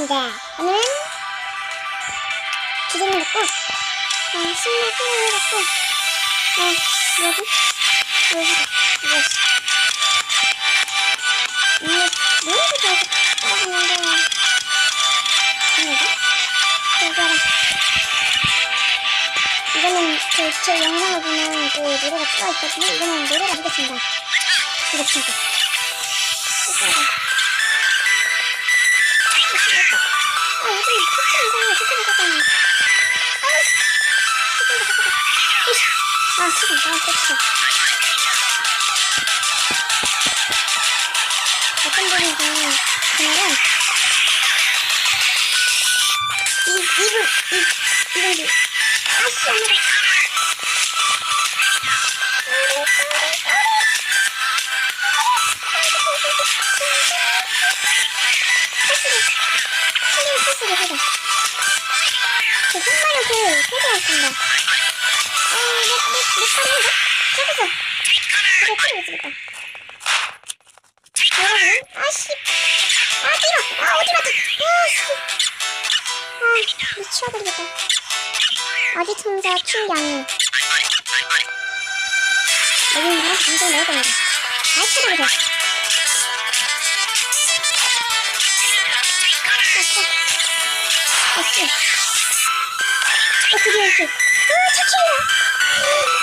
챌린지 오늘은 기존 먹고 어, 신나 필요해 갖고 어 여기 여기 여기. 음 뭐라고 저렇게 따라하는데. 뭐지? 저기하라 이거는 그, 제 영상을 보면 그 노래가 들어 있거든요. 이거는 이거 진짜. 이 아, 수고. 아, 됐어. 어떤 분이 그러면, 그날은, 이, 이불, 이, 이불이. 아씨, 안나 아, 씨. 아, 미쳐버리겠다. 아기 천사 충양. 여기 있는 사람 감정 넣을 겁니다. 잘 찾아보세요. 어씨. 어, 드디어 이렇게. 아, 착해요.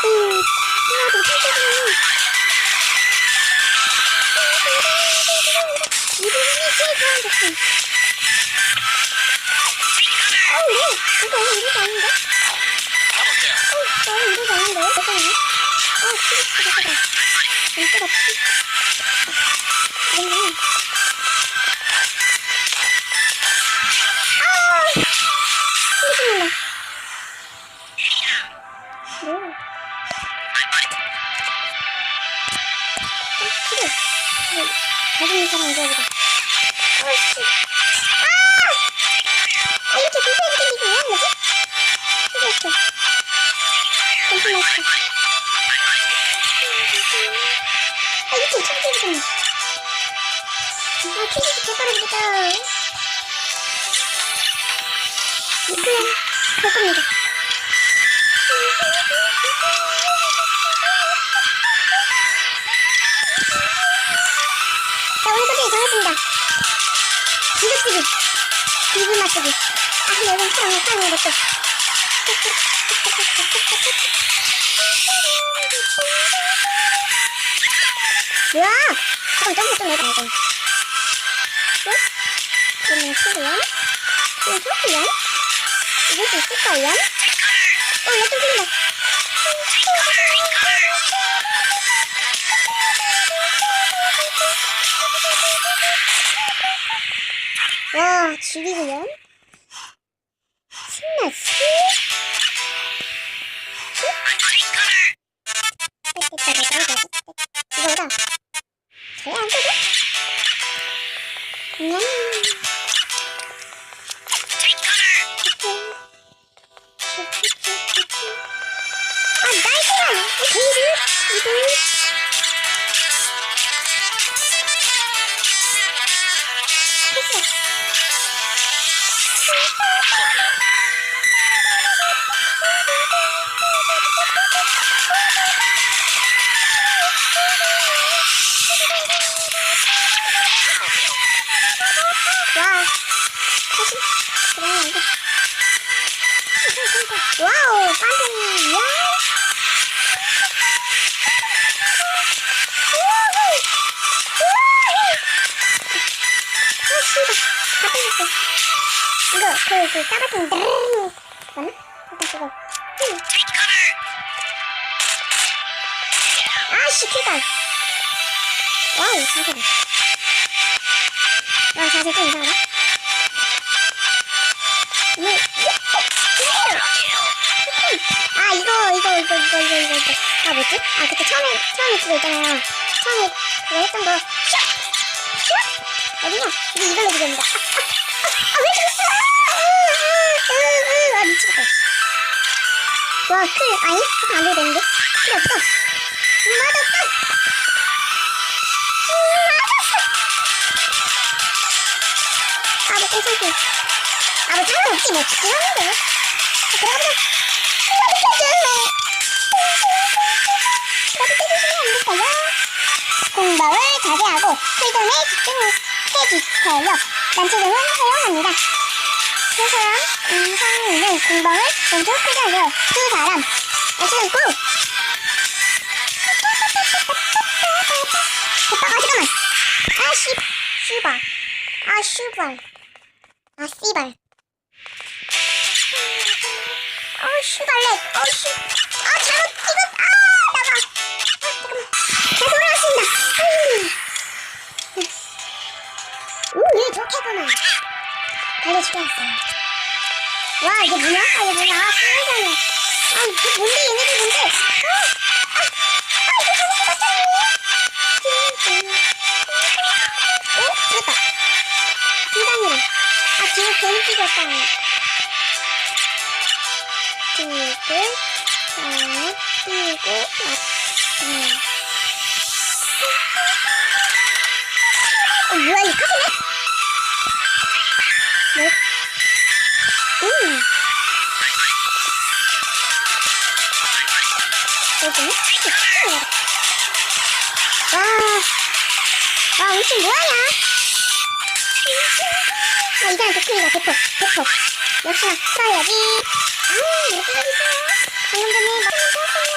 음, 아, 너무 착해지네. 이름이 제일 좋아하는 작품. 이거야. 될 겁니다. 자, 오늘 소개 정했습니다. 이것쓰기. 이불 맞추기. 아, 근데 이건 사람 사는 것도. 뭐야? 조금 점프 좀 해봐, 이거. 응? 이거는 친구야? 이건 토끼야? 이길 수 있을까요? 어, 얘좀 틀린다. 와, 죽이고요. 신났어. 이거보다 잘안 써도? 그 와. 다시. 그, 그, 드르르. 맞나? 일단 그거. 응. 아씨, 킬다. 와우, 자세다. 와, 자세 좀 이상하다. 뭐, 아, 이거, 이거, 이거, 이거, 이거, 이거, 이거. 아, 뭐지? 아, 그때 처음에, 처음에 그거 있잖아요. 처음에 그거 했던 거. 슉! 슉! 어디냐? 이걸로 죽였는데. 아, 아, 아, 아, 왜 죽었어? 와, 그, 아니? 안 해도 되는데? 필요 없어. 맞았어! 음, 맞았어! 아, 네. 좀 참기. 아, 뭐 상관없지, 뭐. 죽긴 하는데. 안 될까요? 공법을 자제하고 회전에 집중해주세요. 난체등은 사용합니다. 세 사람 이상은 공방을 먼저 하려 두 사람 난체등 고! 됐다, 아, 잠깐만. 아, 씨, 씨발. 아, 씨발. 아, 씨발. 아, 씨발래. 아, 씨. 아, 잘못, 이거, 아, 나가. 아, 잠깐만. 자, 돌아왔습니다. 아유. 오, 얘 좋겠구만. 달려주겠어요. 와, 이게 뭐야? 아, 이게 뭐야? 아, 수영장이야. 아, 이게 뭔데, 얘 음. 여기는? 와, 와, 엄청 뭐하냐? 아, 이제는 도쿄이다, 대포, 대포. 역시나, 풀어야지. 아, 이렇게 해주세요. 방금 전에 맛있는 거 하세요.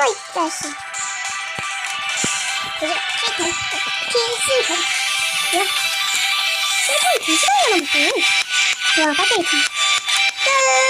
아, 이 자식 그게 필드 필드 야 셀폰이 두 시간이나 남았어 와 배터리 참끝